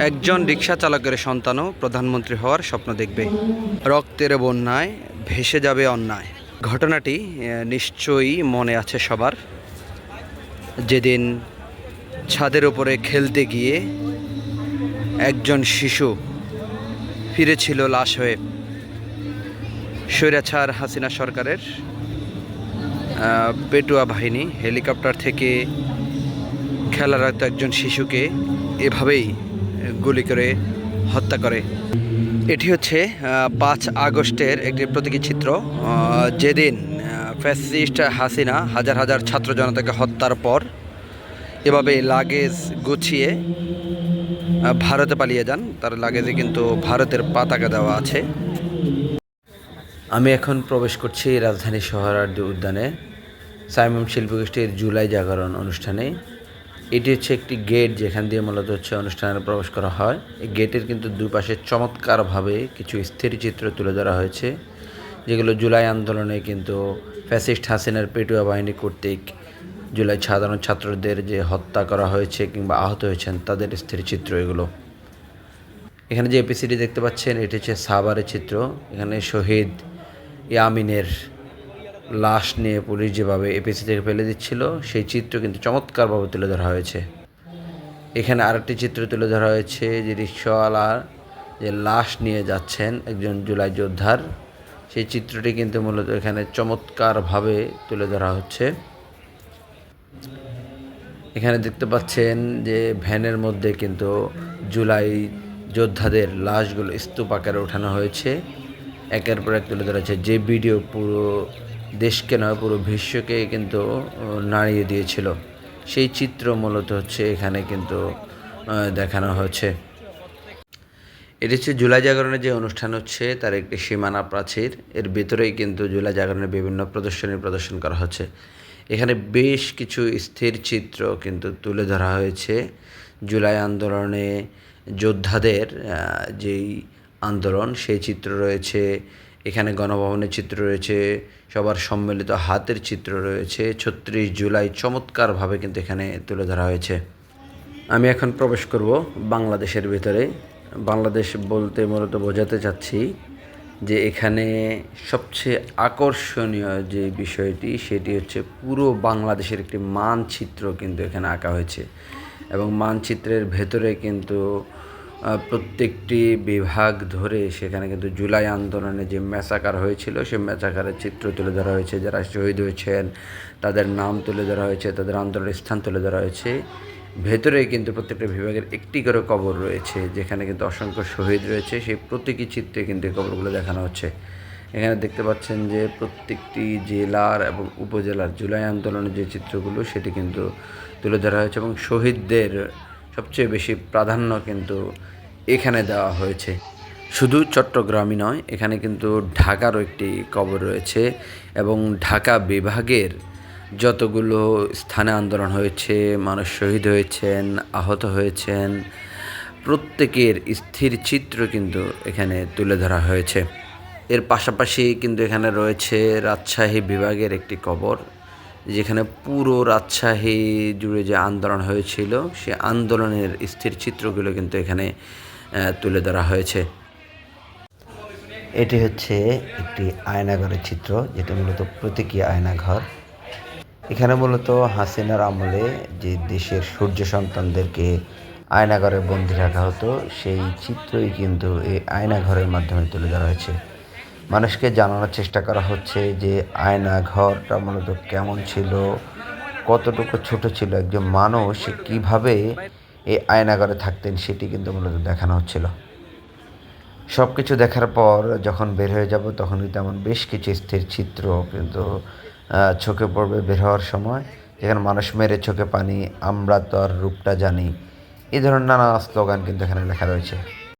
একজন রিক্সা চালকের সন্তানও প্রধানমন্ত্রী হওয়ার স্বপ্ন দেখবে। রক্তের বন্যায় ভেসে যাবে অন্যায়। ঘটনাটি নিশ্চয়ই মনে আছে সবার। যেদিন ছাদের উপরে খেলতে গিয়ে একজন শিশু ফিরেছিল লাশ হয়ে। স্বৈরাচার হাসিনা সরকারের পেটুয়া বাহিনী হেলিকপ্টার থেকে খেলারত একজন শিশুকে এভাবেই গুলি করে হত্যা করে। এটি হচ্ছে পাঁচ আগস্টের একটি প্রতীকী চিত্র। যেদিন ফ্যাসিস্ট হাসিনা হাজার হাজার ছাত্র জনতাকে হত্যার পর এভাবে লাগেজ গুছিয়ে ভারতে পালিয়ে যান। তার লাগেজে কিন্তু ভারতের পতাকা দেওয়া আছে। আমি এখন প্রবেশ করছি রাজধানী শহরার্দি উদ্যানে। সাইমন শিল্পগোষ্ঠীর জুলাই জাগরণ অনুষ্ঠানে। এটি হচ্ছে একটি গেট যেখান দিয়ে মূলত হচ্ছে অনুষ্ঠানে প্রবেশ করা হয়। এই গেটের কিন্তু দুপাশে চমৎকারভাবে কিছু স্থির চিত্র তুলে ধরা হয়েছে, যেগুলো জুলাই আন্দোলনে কিন্তু ফ্যাসিস্ট হাসিনার পেটুয়া বাহিনী কর্তৃক জুলাই সাধারণ ছাত্রদের যে হত্যা করা হয়েছে কিংবা আহত হয়েছেন, তাদের স্থির চিত্র এগুলো। এখানে যে এপিসিডি দেখতে পাচ্ছেন, এটি হচ্ছে সাভারের চিত্র। এখানে শহীদ ইয়ামিনের লাশ নিয়ে পুলিশ যেভাবে এপিসি থেকে ফেলে দিচ্ছিল, সেই চিত্র কিন্তু চমৎকারভাবে তুলে ধরা হয়েছে। এখানে আরেকটি চিত্র তুলে ধরা হয়েছে, যে রিক্সাওয়ালা যে লাশ নিয়ে যাচ্ছেন একজন জুলাই যোদ্ধার, সেই চিত্রটি কিন্তু মূলত এখানে চমৎকারভাবে তুলে ধরা হচ্ছে। এখানে দেখতে পাচ্ছেন যে ভ্যানের মধ্যে কিন্তু জুলাই যোদ্ধাদের লাশগুলো স্তূপ আকারে ওঠানো হয়েছে। একের পর এক তুলে ধরা হয়েছে। যে ভিডিও পুরো দেশকে নয়, পুরো বিশ্বকে কিন্তু নাড়িয়ে দিয়েছিল। সেই চিত্র মূলত হচ্ছে এখানে কিন্তু দেখানো হয়েছে। এটি হচ্ছে জুলাই জাগরণের যে অনুষ্ঠান হচ্ছে, তার একটি সীমানা প্রাচীর। এর ভেতরেই কিন্তু জুলাই জাগরণের বিভিন্ন প্রদর্শনী প্রদর্শন করা হচ্ছে। এখানে বেশ কিছু স্থির চিত্র কিন্তু তুলে ধরা হয়েছে। জুলাই আন্দোলনে যোদ্ধাদের যেই আন্দোলন, সেই চিত্র রয়েছে। এখানে গণভবনের চিত্র রয়েছে, সবার সম্মিলিত হাতের চিত্র রয়েছে, ছত্রিশ জুলাই চমৎকারভাবে কিন্তু এখানে তুলে ধরা হয়েছে। আমি এখন প্রবেশ করব বাংলাদেশের ভিতরে। বাংলাদেশ বলতে মূলত বোঝাতে চাচ্ছি যে এখানে সবচেয়ে আকর্ষণীয় যে বিষয়টি, সেটি হচ্ছে পুরো বাংলাদেশের একটি মানচিত্র কিন্তু এখানে আঁকা হয়েছে। এবং মানচিত্রের ভেতরে কিন্তু প্রত্যেকটি বিভাগ ধরে সেখানে কিন্তু জুলাই আন্দোলনে যে ম্যাসাকার হয়েছিল, সেই ম্যাসাকারের চিত্র তুলে ধরা হয়েছে। যারা শহীদ হয়েছেন, তাদের নাম তুলে ধরা হয়েছে, তাদের আন্দোলনের স্থান তুলে ধরা হয়েছে। ভেতরে কিন্তু প্রত্যেকটা বিভাগের একটি করে কবর রয়েছে, যেখানে কিন্তু অসংখ্য শহীদ রয়েছে। সেই প্রতীকী চিত্রে কিন্তু এই কবরগুলো দেখানো হচ্ছে। এখানে দেখতে পাচ্ছেন যে প্রত্যেকটি জেলার এবং উপজেলার জুলাই আন্দোলনের যে চিত্রগুলো, সেটি কিন্তু তুলে ধরা হয়েছে এবং শহীদদের সবচেয়ে বেশি প্রাধান্য কিন্তু এখানে দেওয়া হয়েছে। শুধু চট্টগ্রামই নয়, এখানে কিন্তু ঢাকারও একটি কবর রয়েছে এবং ঢাকা বিভাগের যতগুলো স্থানে আন্দোলন হয়েছে, মানুষ শহীদ হয়েছেন, আহত হয়েছেন, প্রত্যেকের স্থির চিত্র কিন্তু এখানে তুলে ধরা হয়েছে। এর পাশাপাশি কিন্তু এখানে রয়েছে রাজশাহী বিভাগের একটি কবর। যেখানে পুরো রাজশাহী জুড়ে যে আন্দোলন হয়েছিল, সে আন্দোলনের স্থির চিত্রগুলো কিন্তু এখানে তুলে ধরা হয়েছে। এটি হচ্ছে একটি আয়নাঘরের চিত্র, যেটা মূলত প্রতীকী আয়নাঘর। এখানে মূলত হাসিনার আমলে যে দেশের সূর্য সন্তানদেরকে আয়নাঘরে বন্দি রাখা হতো, সেই চিত্রই কিন্তু এই আয়নাঘরের মাধ্যমে তুলে ধরা হয়েছে। মানুষকে জানানোর চেষ্টা করা হচ্ছে যে আয়না ঘরটা মূলত কেমন ছিল, কতটুকু ছোট ছিল, একজন মানুষ কীভাবে এই আয়নাঘরে থাকতেন সেটি কিন্তু মূলত দেখানো হচ্ছিল। সব কিছু দেখার পর যখন বের হয়ে যাব তখন কিন্তু এমন বেশ কিছু স্থির চিত্র কিন্তু চোখে পড়বে বের হওয়ার সময়। যেখানে মানুষ মেরে চোখে পানি, আমরা তো আর রূপটা জানি। এই ধরনের নানা স্লোগান কিন্তু এখানে লেখা রয়েছে।